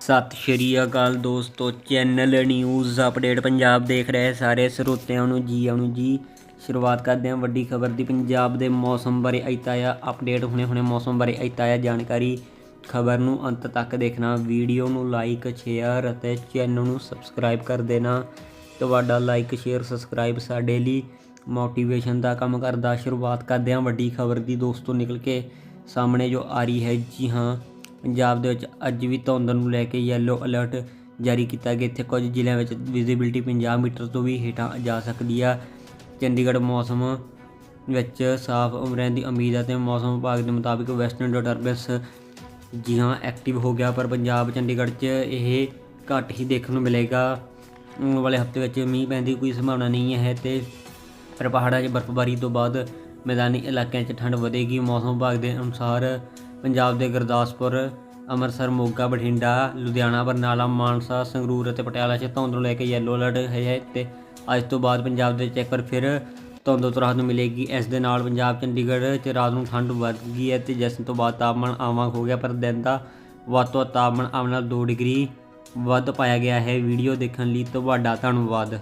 ਸਤਿ ਸ਼੍ਰੀ ਅਕਾਲ ਦੋਸਤੋ, channel news update Punjab ਦੇਖ ਰਹੇ ਸਾਰੇ ਸਰੋਤਿਆਂ ਨੂੰ ਜੀ ਆਉਣ ਨੂੰ ਜੀ। ਸ਼ੁਰੂਆਤ ਕਰਦੇ ਹਾਂ ਵੱਡੀ ਖਬਰ ਦੀ। ਪੰਜਾਬ ਦੇ ਮੌਸਮ ਬਾਰੇ ਆਇਤਾ ਆ ਅਪਡੇਟ ਹੁਣੇ ਹੁਣੇ ਮੌਸਮ ਬਾਰੇ ਆਇਤਾ ਆ ਜਾਣਕਾਰੀ। ਖਬਰ ਨੂੰ ਅੰਤ ਤੱਕ ਦੇਖਣਾ ਵੀਡੀਓ ਨੂੰ ਲਾਈਕ ਸ਼ੇਅਰ ਅਤੇ ਚੈਨਲ ਨੂੰ ਸਬਸਕ੍ਰਾਈਬ ਕਰ ਦੇਣਾ। ਤੁਹਾਡਾ ਲਾਈਕ ਸ਼ੇਅਰ ਸਬਸਕ੍ਰਾਈਬ ਸਾਡੇ ਲਈ ਮੋਟੀਵੇਸ਼ਨ ਦਾ ਕੰਮ ਕਰਦਾ। ਸ਼ੁਰੂਆਤ ਕਰਦੇ ਹਾਂ ਵੱਡੀ ਖਬਰ ਦੀ ਦੋਸਤੋ ਨਿਕਲ ਕੇ। ਸਾਹਮਣੇ ਜੋ ਆ ਰਹੀ ਹੈ, ਜੀ ਹਾਂ ਪੰਜਾਬ ਦੇ ਵਿੱਚ ਅੱਜ ਵੀ ਧੁੰਦ ਨੂੰ ਲੈ ਕੇ ਯੈਲੋ ਅਲਰਟ ਜਾਰੀ ਕੀਤਾ ਗਿਆ। ਇੱਥੇ ਕੁਝ ਜ਼ਿਲ੍ਹਿਆਂ ਵਿੱਚ ਵਿਜ਼ਿਬਿਲਟੀ 50 ਮੀਟਰ ਤੋਂ ਵੀ ਹੇਠਾਂ ਜਾ ਸਕਦੀ ਆ। ਚੰਡੀਗੜ੍ਹ ਮੌਸਮ ਵਿੱਚ ਸਾਫ਼ ਰਹਿਣ ਦੀ ਉਮੀਦ ਹੈ ਤੇ ਮੌਸਮ ਵਿਭਾਗ ਦੇ ਮੁਤਾਬਿਕ ਵੈਸਟਰਨ ਡਿਸਟਰਬੈਂਸ ਜੀ ਹਾਂ ਐਕਟਿਵ ਹੋ ਗਿਆ, ਪਰ ਪੰਜਾਬ, ਚੰਡੀਗੜ੍ਹ 'ਚ ਇਹ ਘੱਟ ਹੀ ਦੇਖਣ ਨੂੰ ਮਿਲੇਗਾ। ਆਉਣ ਵਾਲੇ ਹਫ਼ਤੇ ਵਿੱਚ ਮੀਂਹ ਪੈਣ ਦੀ ਕੋਈ ਸੰਭਾਵਨਾ ਨਹੀਂ ਹੈ ਤੇ ਪਰ ਪਹਾੜਾਂ 'ਚ ਬਰਫ਼ਬਾਰੀ ਤੋਂ ਬਾਅਦ ਮੈਦਾਨੀ ਇਲਾਕਿਆਂ 'ਚ ਠੰਡ ਵਧੇਗੀ। ਮੌਸਮ ਵਿਭਾਗ ਦੇ ਅਨੁਸਾਰ ਪੰਜਾਬ ਦੇ ਗੁਰਦਾਸਪੁਰ, ਅੰਮ੍ਰਿਤਸਰ, ਮੋਗਾ, ਬਠਿੰਡਾ, ਲੁਧਿਆਣਾ, ਬਰਨਾਲਾ, ਮਾਨਸਾ, ਸੰਗਰੂਰ ਅਤੇ ਪਟਿਆਲਾ 'ਚ ਧੁੰਦ ਨੂੰ ਲੈ ਕੇ ਯੈਲੋ ਅਲਰਟ ਹੈ ਤੇ ਅੱਜ ਤੋਂ ਬਾਅਦ ਪੰਜਾਬ ਦੇ ਵਿੱਚ ਇੱਕ ਫਿਰ ਧੁੰਦ ਤੋਂ ਨੂੰ ਮਿਲੇਗੀ। ਇਸ ਦੇ ਨਾਲ ਪੰਜਾਬ, ਚੰਡੀਗੜ੍ਹ 'ਚ ਰਾਤ ਨੂੰ ਠੰਡ ਵੱਧ ਗਈ ਹੈ ਤੇ ਜਿਸ ਤੋਂ ਬਾਅਦ ਤਾਪਮਾਨ ਆਵਾਂ ਹੋ ਗਿਆ, ਪਰ ਦਿਨ ਦਾ ਵੱਧ ਤੋਂ ਵੱਧ ਤਾਪਮਾਨ ਆਮ ਨਾਲ 2 ਡਿਗਰੀ ਵੱਧ ਪਾਇਆ ਗਿਆ ਹੈ। ਵੀਡੀਓ ਦੇਖਣ ਲਈ ਤੁਹਾਡਾ ਧੰਨਵਾਦ।